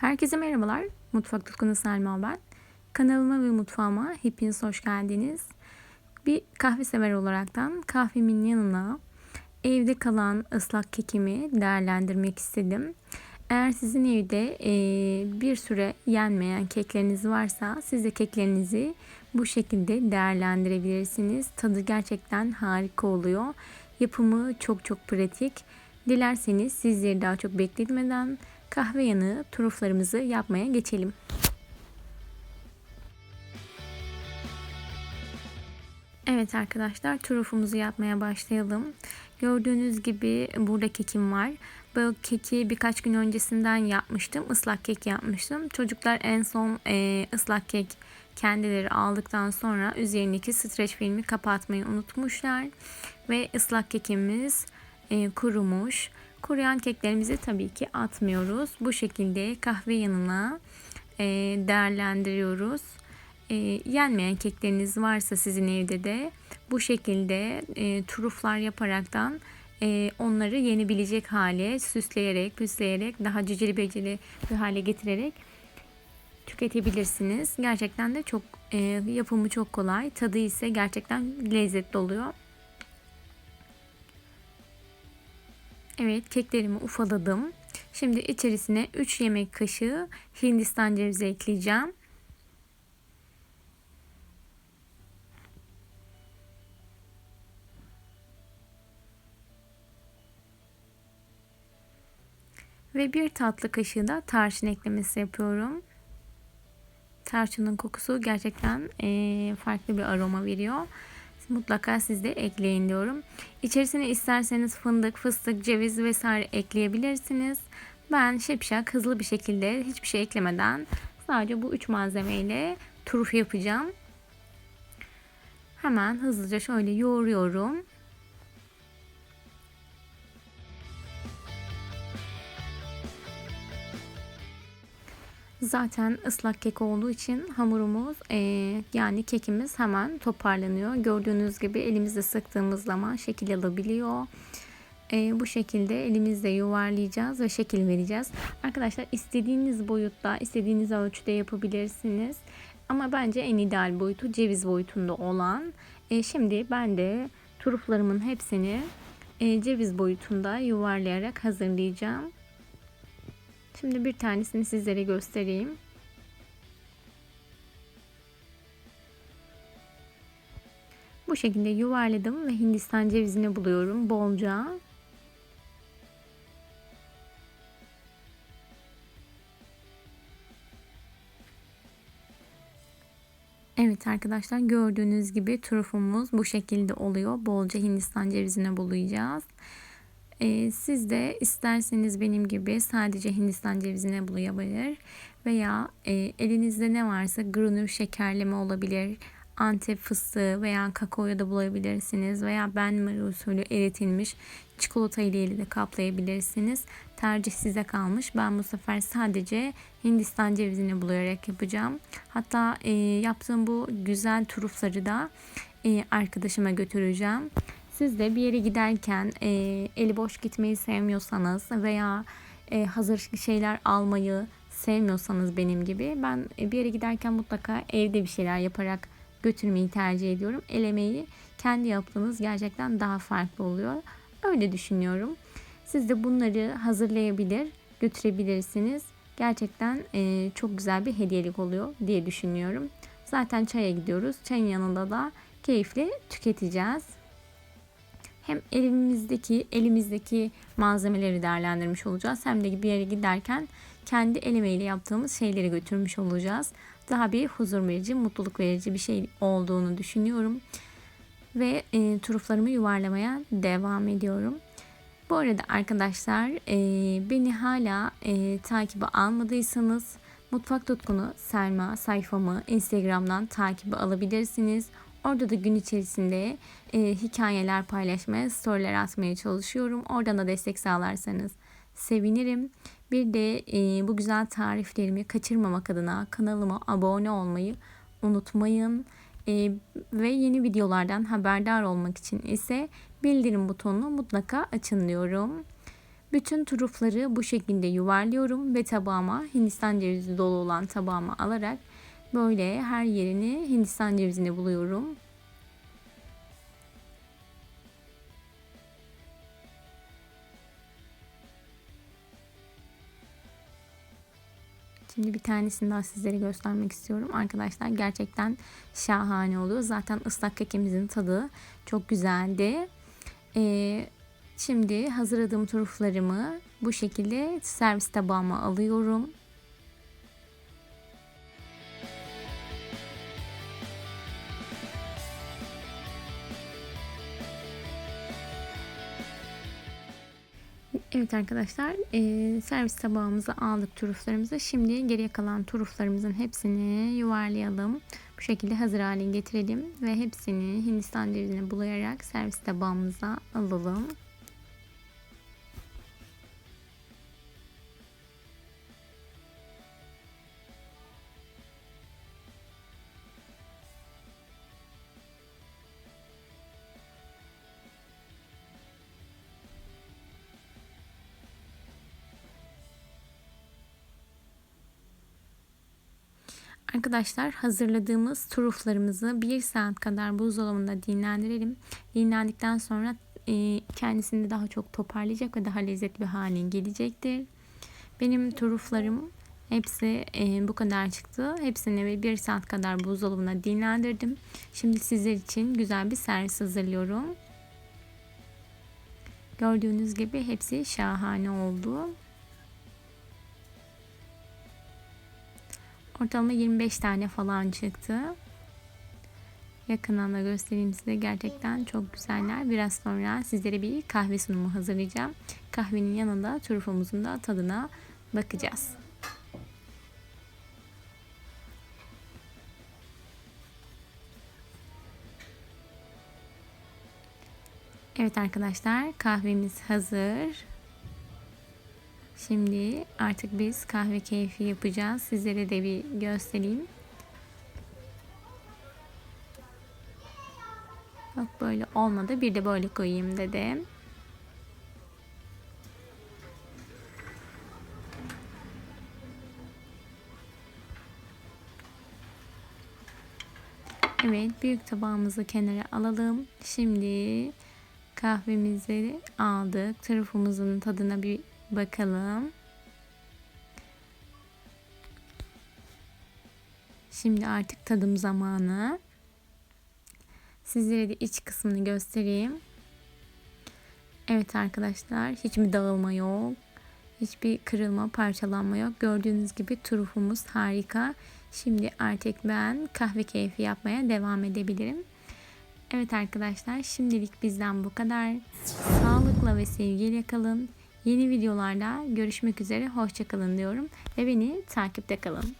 Herkese merhabalar. Mutfak Tutkunu Selma ben. Kanalıma ve mutfağıma hepiniz hoş geldiniz. Bir kahve sever olaraktan kahvemin yanına evde kalan ıslak kekimi değerlendirmek istedim. Eğer sizin evde e, bir süre yenmeyen kekleriniz varsa siz de keklerinizi bu şekilde değerlendirebilirsiniz. Tadı gerçekten harika oluyor. Yapımı çok çok pratik. Dilerseniz sizleri daha çok bekletmeden kahve yanığı turuflarımızı yapmaya geçelim. Evet arkadaşlar turufumuzu yapmaya başlayalım. Gördüğünüz gibi burada kekim var. Bu keki birkaç gün öncesinden yapmıştım. Islak kek yapmıştım. Çocuklar en son e, ıslak kek kendileri aldıktan sonra üzerindeki streç filmi kapatmayı unutmuşlar. Ve ıslak kekimiz e, kurumuş. Kuruyan keklerimizi tabii ki atmıyoruz. Bu şekilde kahve yanına e, değerlendiriyoruz. E, yenmeyen kekleriniz varsa sizin evde de bu şekilde e, turuflar yaparaktan e, onları yenebilecek hale süsleyerek, püsleyerek, daha cüceli beceli bir hale getirerek tüketebilirsiniz. Gerçekten de çok e, yapımı çok kolay. Tadı ise gerçekten lezzetli oluyor. Evet keklerimi ufaladım. Şimdi içerisine 3 yemek kaşığı hindistan cevizi ekleyeceğim. Ve bir tatlı kaşığı da tarçın eklemesi yapıyorum. Tarçının kokusu gerçekten farklı bir aroma veriyor mutlaka siz de ekleyin diyorum. İçerisine isterseniz fındık, fıstık, ceviz vesaire ekleyebilirsiniz. Ben şipşak hızlı bir şekilde hiçbir şey eklemeden sadece bu üç malzemeyle turuf yapacağım. Hemen hızlıca şöyle yoğuruyorum. Zaten ıslak kek olduğu için hamurumuz e, yani kekimiz hemen toparlanıyor. Gördüğünüz gibi elimizde sıktığımız zaman şekil alabiliyor. E, bu şekilde elimizde yuvarlayacağız ve şekil vereceğiz. Arkadaşlar istediğiniz boyutta, istediğiniz ölçüde yapabilirsiniz. Ama bence en ideal boyutu ceviz boyutunda olan. E, şimdi ben de turuflarımın hepsini e, ceviz boyutunda yuvarlayarak hazırlayacağım. Şimdi bir tanesini sizlere göstereyim. Bu şekilde yuvarladım ve Hindistan cevizini buluyorum bolca. Evet arkadaşlar gördüğünüz gibi turufumuz bu şekilde oluyor. Bolca Hindistan cevizine bulayacağız. Ee, siz de isterseniz benim gibi sadece Hindistan cevizine bulayabilir veya e, elinizde ne varsa granül şekerleme olabilir. Antep fıstığı veya kakaoya da bulabilirsiniz veya benmari usulü eritilmiş çikolata ile de kaplayabilirsiniz. Tercih size kalmış. Ben bu sefer sadece Hindistan cevizini bulayarak yapacağım. Hatta e, yaptığım bu güzel turufları da e, arkadaşıma götüreceğim. Siz de bir yere giderken e, eli boş gitmeyi sevmiyorsanız veya e, hazır şeyler almayı sevmiyorsanız benim gibi ben bir yere giderken mutlaka evde bir şeyler yaparak götürmeyi tercih ediyorum. El emeği kendi yaptığınız gerçekten daha farklı oluyor. Öyle düşünüyorum. Siz de bunları hazırlayabilir, götürebilirsiniz. Gerçekten e, çok güzel bir hediyelik oluyor diye düşünüyorum. Zaten çaya gidiyoruz. Çayın yanında da keyifli tüketeceğiz hem elimizdeki elimizdeki malzemeleri değerlendirmiş olacağız hem de bir yere giderken kendi el emeğiyle yaptığımız şeyleri götürmüş olacağız. Daha bir huzur verici, mutluluk verici bir şey olduğunu düşünüyorum. Ve e, turuflarımı yuvarlamaya devam ediyorum. Bu arada arkadaşlar e, beni hala e, takibe almadıysanız Mutfak Tutkunu Selma sayfamı Instagram'dan takibi alabilirsiniz. Orada da gün içerisinde e, hikayeler paylaşmaya, storyler atmaya çalışıyorum. Oradan da destek sağlarsanız sevinirim. Bir de e, bu güzel tariflerimi kaçırmamak adına kanalıma abone olmayı unutmayın. E, ve yeni videolardan haberdar olmak için ise bildirim butonunu mutlaka açın diyorum. Bütün turufları bu şekilde yuvarlıyorum ve tabağıma Hindistan cevizi dolu olan tabağıma alarak böyle her yerini Hindistan cevizini buluyorum. Şimdi bir tanesini daha sizlere göstermek istiyorum. Arkadaşlar gerçekten şahane oluyor. Zaten ıslak kekimizin tadı çok güzeldi. Ee, şimdi hazırladığım turuflarımı bu şekilde servis tabağıma alıyorum. Evet arkadaşlar e, servis tabağımıza aldık turuflarımızı. Şimdi geriye kalan turuflarımızın hepsini yuvarlayalım. Bu şekilde hazır hale getirelim ve hepsini Hindistan cevizine bulayarak servis tabağımıza alalım. Arkadaşlar hazırladığımız turuflarımızı bir saat kadar buzdolabında dinlendirelim. Dinlendikten sonra e, kendisini daha çok toparlayacak ve daha lezzetli bir hale gelecektir. Benim turuflarım hepsi e, bu kadar çıktı. Hepsini bir saat kadar buzdolabına dinlendirdim. Şimdi sizler için güzel bir servis hazırlıyorum. Gördüğünüz gibi hepsi şahane oldu. Ortalama 25 tane falan çıktı. Yakından da göstereyim size. Gerçekten çok güzeller. Biraz sonra sizlere bir kahve sunumu hazırlayacağım. Kahvenin yanında turufumuzun da tadına bakacağız. Evet arkadaşlar kahvemiz hazır. Şimdi artık biz kahve keyfi yapacağız. Sizlere de bir göstereyim. Bak böyle olmadı. Bir de böyle koyayım dedim. Evet büyük tabağımızı kenara alalım. Şimdi kahvemizi aldık. Tarafımızın tadına bir bakalım. Şimdi artık tadım zamanı. Sizlere de iç kısmını göstereyim. Evet arkadaşlar hiç mi dağılma yok. Hiçbir kırılma, parçalanma yok. Gördüğünüz gibi turufumuz harika. Şimdi artık ben kahve keyfi yapmaya devam edebilirim. Evet arkadaşlar şimdilik bizden bu kadar. Sağlıkla ve sevgiyle kalın. Yeni videolarda görüşmek üzere. Hoşçakalın diyorum. Ve beni takipte kalın.